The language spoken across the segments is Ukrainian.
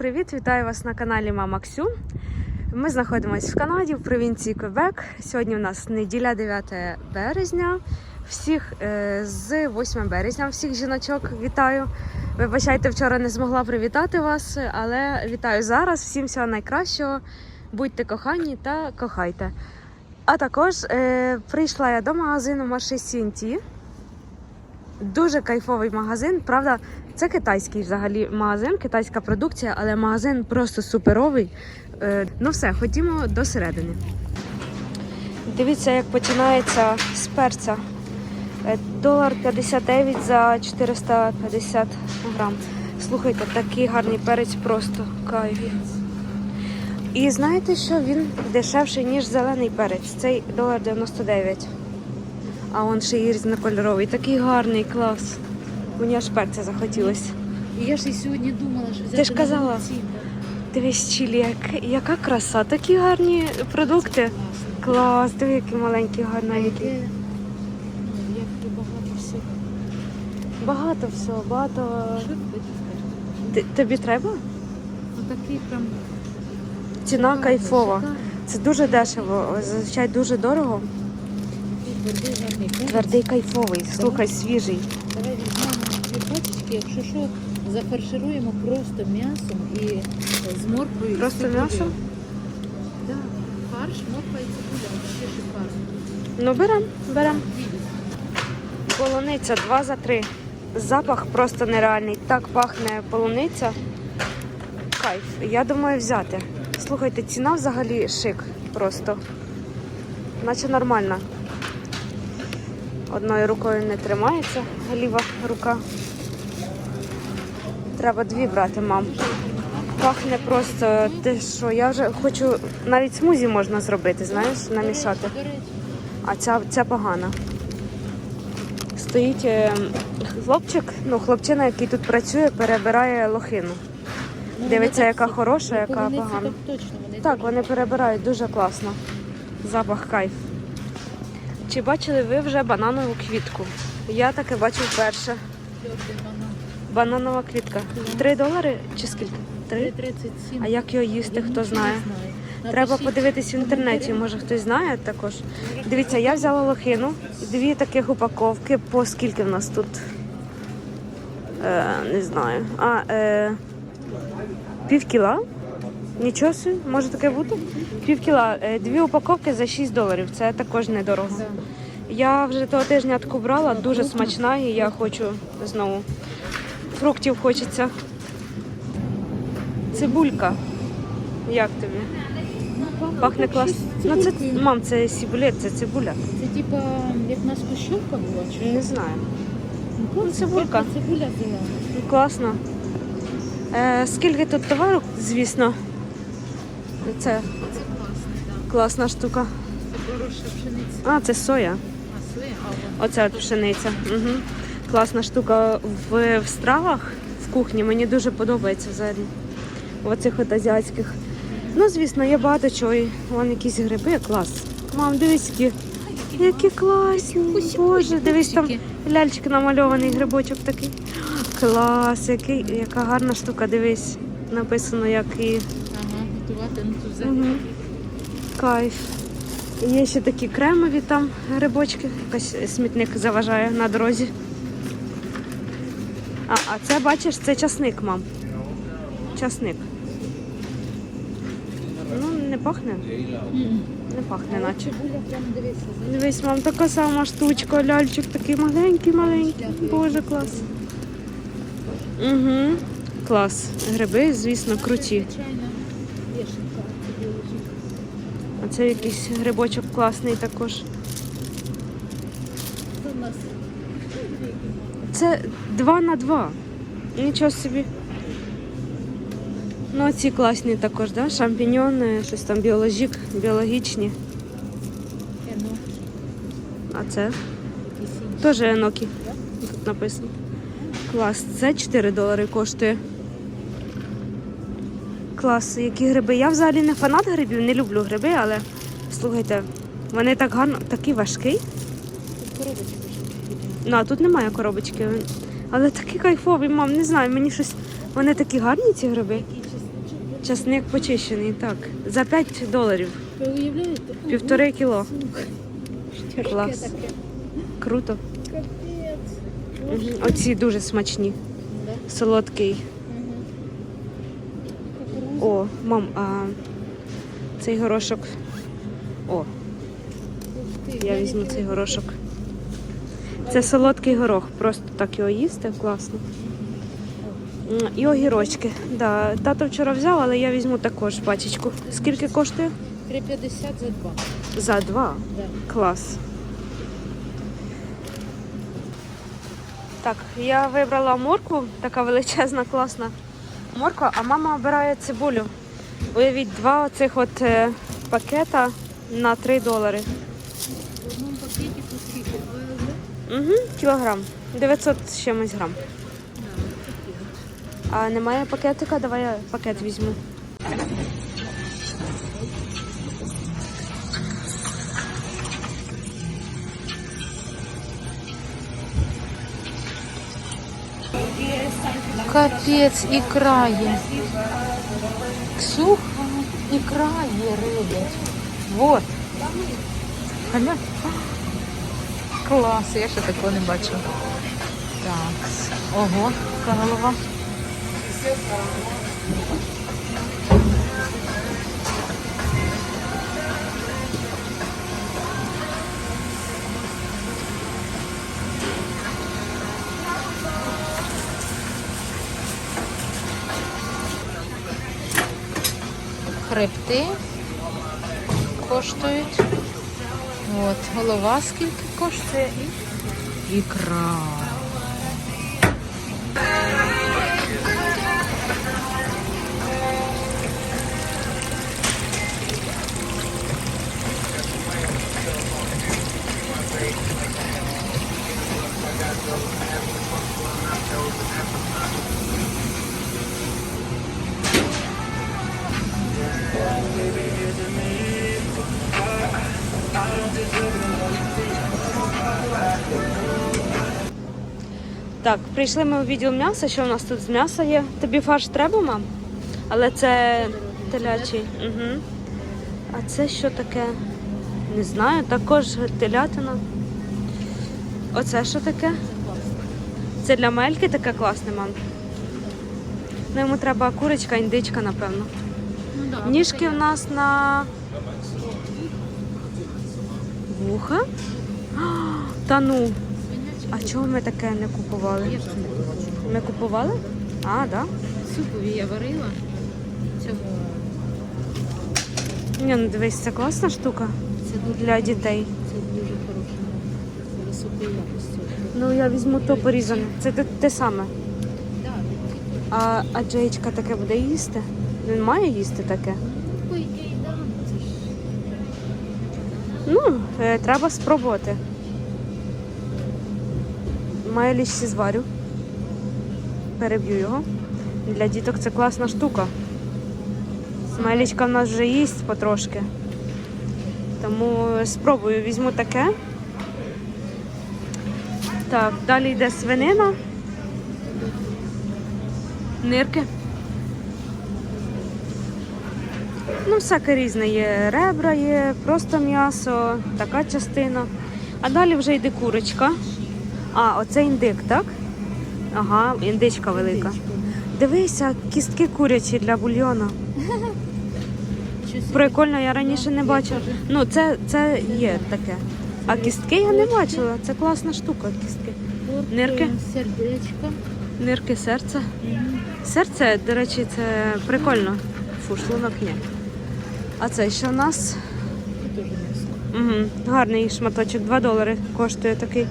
привіт! Вітаю вас на каналі Мама Ксю. Ми знаходимося в Канаді, в провінції Квебек. Сьогодні у нас неділя 9 березня. Всіх е, з 8 березня, всіх жіночок вітаю. Вибачайте, вчора не змогла привітати вас, але вітаю зараз. Всім всього найкращого. Будьте кохані та кохайте. А також е, прийшла я до магазину Марші Сінті. Дуже кайфовий магазин. Правда, це китайський взагалі магазин, китайська продукція, але магазин просто суперовий. Е, ну все, ходімо до середини. Дивіться, як починається з перця. Е, Долар 59 за 450 грам. Слухайте, такий гарний перець, просто кайф. І знаєте, що він дешевший, ніж зелений перець. Цей долар 99. А он ще й різнокольоровий. Такий гарний клас. Мені аж перця захотілося. Я ж і сьогодні думала, що взяти Ти ж казала. Дивись, чилі, як, яка краса, такі гарні продукти. Клас, диви, які маленькі, гарненькі. ну, багато всього. Багато скажеш? Тобі треба? Ну такий прям Ціна кайфова. Це дуже дешево, зазвичай дуже дорого. Твердий кайфовий, слухай, свіжий. Давай візьмемо дві пачечки, якщо що, зафаршируємо просто м'ясом і з морквою. Просто цибулею. м'ясо? Так. Фарш, морква і цибуля. Ще шикарно. Ну, берем, берем. Полуниця 2 за 3. Запах просто нереальний. Так пахне полуниця. Кайф. Я думаю взяти. Слухайте, ціна взагалі шик просто. Наче нормальна. Одною рукою не тримається ліва рука. Треба дві брати, мам. Пахне просто те, що я вже хочу. Навіть смузі можна зробити, знаєш, намішати. А ця, ця погана. Стоїть е, хлопчик, ну хлопчина, який тут працює, перебирає лохину. ну, Дивиться, яка хороша, ну, яка погана. Так вони перебирають дуже класно. Запах кайф. Чи бачили ви вже бананову квітку? Я таке бачу вперше. Бананова квітка. Три долари чи скільки? Три? 3,37. А як його їсти, хто знає? Треба подивитись в інтернеті, може хтось знає також. Дивіться, я взяла лохину, дві таких упаковки. По скільки в нас тут? Е, не знаю. А, е, пів кіла? Нічого собі, може таке бути? Пів кіла. Е, дві упаковки за 6 доларів. Це також недорого. Я вже того тижня таку брала, дуже смачна, і я хочу знову. Фруктів хочеться. Цибулька. Як тобі? Ну, Пахне класно. Ну це мам, це сібулет, це цибуля. Це типа як нас кущовка була, чи Не знаю. Ну, цибулька. Цибуля зелена. Класно. Е, скільки тут товару, звісно. Це Це класна штука. Це хороша пшениця. А, це соя. А а от пшениця. Угу. Класна штука в, в стравах в кухні. Мені дуже подобається взагалі. В оцих от азіатських. Ну, звісно, є багато чого. Вон якісь гриби, клас. Мам, дивись, які, які класні. Боже, дивись там ляльчик намальований, грибочок такий. Клас, який, яка гарна штука, дивись. Написано, як і Ага, готувати, тут взагалі. Мгм. кайф. Є ще такі кремові там грибочки. Якась смітник заважає на дорозі. А, а це бачиш, це часник, мам. Часник. Ну, не пахне? Не пахне, наче. Дивись, мам, така сама штучка, ляльчик такий маленький, маленький. Боже, клас. Угу. Клас. Гриби, звісно, круті. Це якийсь грибочок класний також. Це у 2 на 2. Нічого собі. Ну, ці класні також, да? Шампіньони, щось там біологік, біологічні. ено. А це теж енокі. Тут написано. Клас. Це 4 долари коштує. Клас, які гриби. Я взагалі не фанат грибів, не люблю гриби, але слухайте, вони так гарно, такий важкий. Тут. Ну, а тут немає коробочки. Але такі кайфові, мам, не знаю, мені щось. Вони такі гарні, ці гриби. Часник почищений, так. За 5 доларів. Ви уявляєте? Півтори кіло. Клас. Круто. Капець. Оці дуже смачні. Солодкий. О, мам, а цей горошок. О, я візьму цей горошок. Це солодкий горох, просто так його їсти, класно. І огірочки. Да, тато вчора взяв, але я візьму також пачечку. Скільки коштує? 3,50 за два. За два. Да. Клас. Так, я вибрала моркву, така величезна, класна морква, а мама обирає цибулю. Уявіть, два оцих от е, пакета на 3 долари. В одному пакеті по скільки? Угу, кілограм. 900 з чимось грам. А немає пакетика, давай я пакет візьму. Капець, ікра є. Ксюха, ікра є роблять. Вот. Аля. Клас, я ще такого не бачила. Так. Ого, яка голова. Хребти коштують. От, голова скільки коштує і ікра. Прийшли ми у відділ м'яса. Що в нас тут з м'яса є? Тобі фарш треба, мам? Але це телячий. Угу. А це що таке? Не знаю, також телятина. Оце що таке? Це для мельки таке класне, мам. Ну, йому треба курочка, індичка, напевно. Ну, да, Ніжки в нас на вуха. Та ну. А чого ми таке не купували? Я ж не бачу. Ми купували? А, так? Да? Супові я варила. Цьому Ні, ну дивись, це класна штука це дуже для дітей. Це дуже хороше. Це високої якості. Ну я візьму то порізане. Це те, те саме. Да, А, а Джейчка таке буде їсти? Він має їсти таке. Ну, е, треба спробувати. Має лічці зварю. Переб'ю його. Для діток це класна штука. Мелічка в нас вже їсть потрошки. Тому спробую, візьму таке. Так, далі йде свинина. Нирки. Ну, всяке різне є. Ребра є, просто м'ясо, така частина. А далі вже йде курочка. А, оце індик, так? Ага, індичка велика. Дивися, кістки курячі для бульйона. Прикольно, я раніше не бачила. Ну, це, це є таке. А кістки я не бачила. Це класна штука, кістки. Нирки? сердечко. Нирки серця. Серце, до речі, це прикольно. Фу, шлунок ні. А це що в нас? Угу. Гарний шматочок, 2 долари коштує такий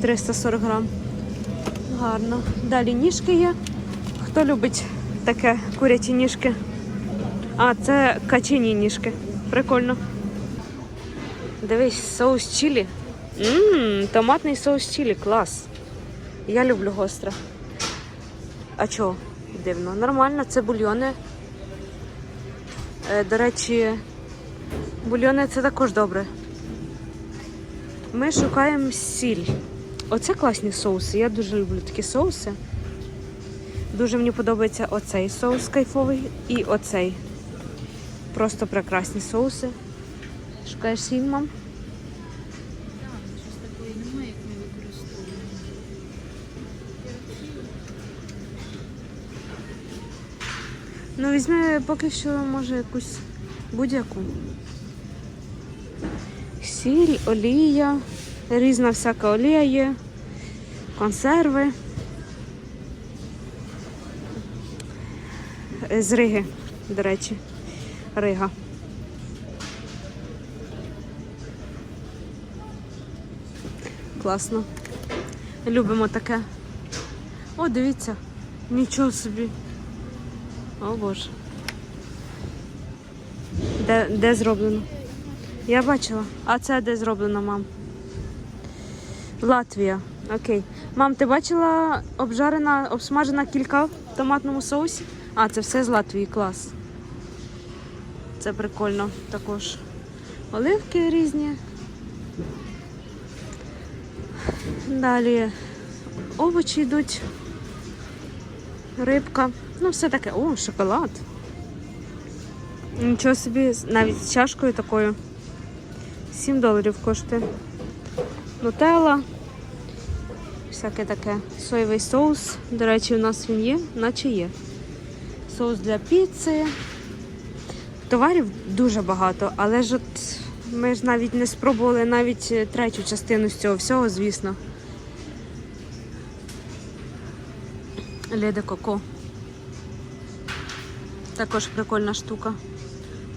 340 грам. Гарно. Далі ніжки є. Хто любить таке курячі ніжки? А, це качині ніжки. Прикольно. Дивись, соус чилі. Ммм, томатний соус чилі, клас. Я люблю гостре. А чого? Дивно. Нормально, це бульйони. Е, До речі, Бульйони це також добре. Ми шукаємо сіль. Оце класні соуси. Я дуже люблю такі соуси. Дуже мені подобається оцей соус кайфовий і оцей. Просто прекрасні соуси. Шукаєш сіль, мам? Так, щось такої немає, як ми використовуємо. Ну, візьми поки що, може, якусь будь-яку. Сіль, олія, різна всяка олія є, консерви. Е, З Риги, до речі. Рига. Класно. Любимо таке. О, дивіться, нічого собі. О боже. Де, де зроблено? Я бачила. А це де зроблено, мам? Латвія. Окей. Мам, ти бачила обжарена, обсмажена кілька в томатному соусі? А, це все з Латвії, клас. Це прикольно також. Оливки різні. Далі овочі йдуть. Рибка. Ну, все таке. О, шоколад. Нічого собі, навіть з чашкою такою. 7 доларів коштує. Нутелла. Всяке таке. Соєвий соус. До речі, у нас він є, наче є. Соус для піци. Товарів дуже багато, але ж от ми ж навіть не спробували навіть е, третю частину з цього всього, звісно. Леде Коко. Також прикольна штука.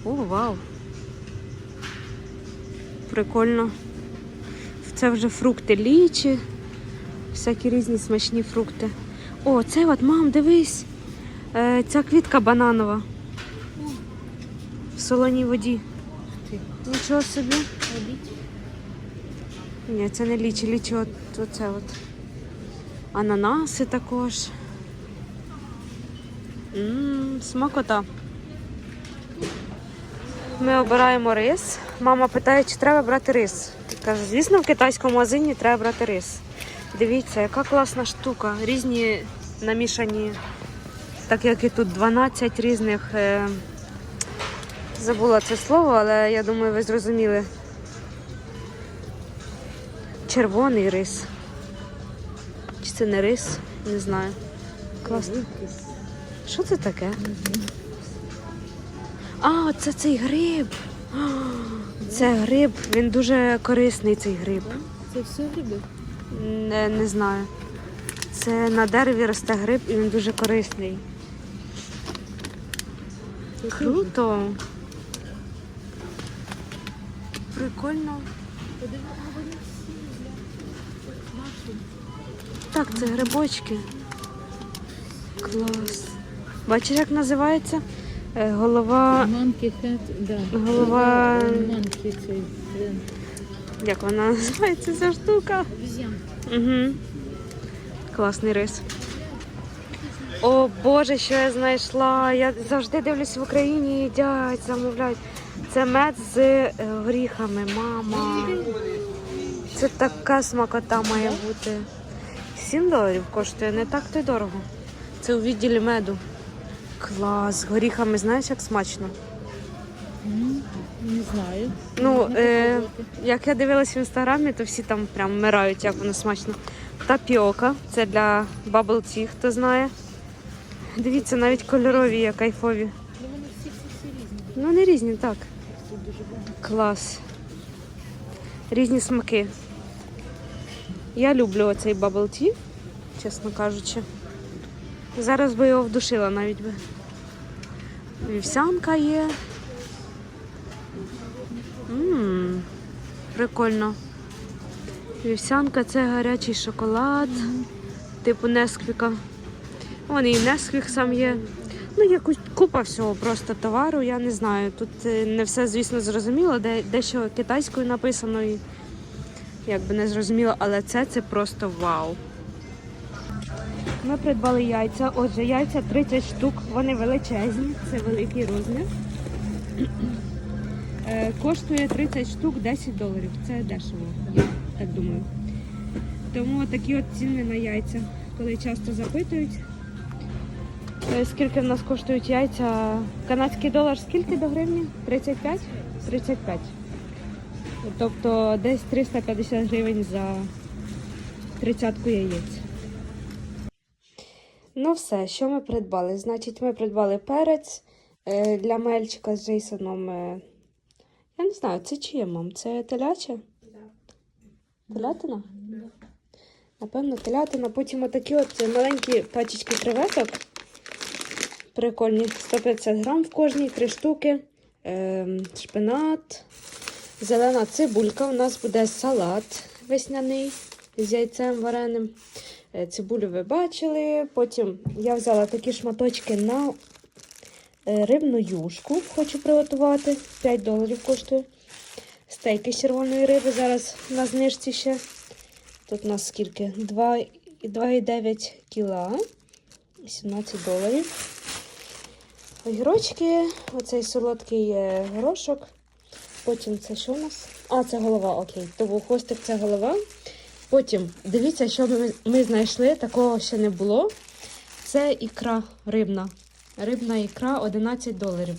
О, вау. Прикольно. Це вже фрукти лічі. Всякі різні смачні фрукти. О, це от, мам, дивись. Е, ця квітка бананова. В солоній воді. Нічого собі. Ні, це не лічі, лічі от оце от. Ананаси також. Ммм, смакота. Ми обираємо рис. Мама питає, чи треба брати рис. Каже, звісно, в китайському магазині треба брати рис. Дивіться, яка класна штука. Різні намішані, так як і тут 12 різних. Е... Забула це слово, але я думаю, ви зрозуміли. Червоний рис. Чи це не рис? Не знаю. Класно. Що це таке? А, це цей гриб. Це гриб, він дуже корисний цей гриб. Це все гриби? Не, не знаю. Це на дереві росте гриб і він дуже корисний. Це. Круто. Прикольно. Так, це грибочки. Клас. Бачиш, як називається? Е, Голова. Манки хет, да. Голова- Манки цей. Як вона називається ця штука? Угу. Класний рис. О Боже, що я знайшла. Я завжди дивлюсь в Україні, їдять, замовляють. Це мед з е, горіхами, мама. Це така смакота має бути. 7 доларів коштує, не так то й дорого. Це у відділі меду. Клас, з горіхами, знаєш, як смачно. Не знаю. Ну, е. Як я дивилась в інстаграмі, то всі там прям вмирають, як воно смачно. Тапіока, це для bubble tea, хто знає. Дивіться, навіть кольорові є кайфові. Ну вони всі всі різні. Ну, не різні, так. Тут дуже багато. Клас. Різні смаки. Я люблю оцей bubble tea, чесно кажучи. Зараз би його вдушила навіть би. Вівсянка є. Ммм, прикольно. Вівсянка це гарячий шоколад, типу Несквіка. Вон і Несквік сам є. Ну, є купа всього просто товару, я не знаю. Тут е, не все, звісно, зрозуміло, де, дещо китайською написано і якби не зрозуміло, але це, це просто вау. Ми придбали яйця. Отже, яйця 30 штук, вони величезні, це великий розмір. Е, Коштує 30 штук 10 доларів. Це дешево, я так думаю. Тому такі от ціни на яйця, коли часто запитують. Е, Скільки в нас коштують яйця? Канадський долар скільки до гривні? 35? 35. Тобто десь 350 гривень за тридцятку яєць. Ну все, що ми придбали? Значить, ми придбали перець е, для мельчика з Джейсоном. е, Я не знаю, це чиє, мам? Це теляче? Телятина? Напевно, телятина. Потім отакі от маленькі пачечки креветок. Прикольні. 150 грам в кожній, 3 штуки. Ем, шпинат. Зелена цибулька. У нас буде салат весняний з яйцем вареним. Е, Цибулю ви бачили. Потім я взяла такі шматочки на е, рибну юшку. Хочу приготувати. 5 доларів коштує. Стейки з червоної риби. Зараз на знижці ще. Тут у нас скільки? 2,9 кіла. 17 доларів. Огірочки, оцей солодкий е, горошок. Потім це що у нас? А, це голова, окей. Тому хвостик це голова. Потім дивіться, що ми, ми знайшли, такого ще не було. Це ікра рибна. Рибна ікра 11 доларів.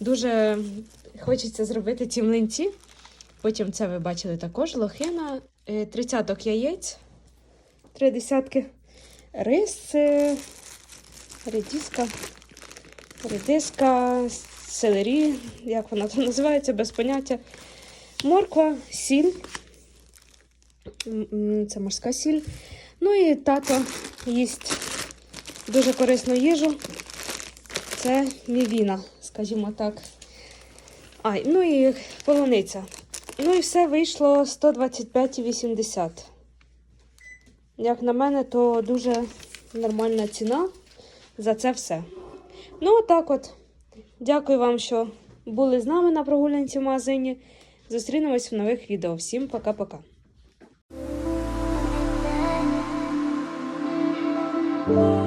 Дуже хочеться зробити ці млинці. Потім це ви бачили також. Лохина, е, тридцяток яєць, три десятки. Рис, редиска, редиска, селері, як вона там називається, без поняття. Морква, сіль. Це морська сіль. Ну і тато їсть дуже корисну їжу. Це мівіна, скажімо так. А, ну і полуниця. Ну і все вийшло 125,80. Як на мене, то дуже нормальна ціна за це все. Ну, отак от. Дякую вам, що були з нами на прогулянці в магазині. Зустрінемось в нових відео. Всім пока-пока. Thank.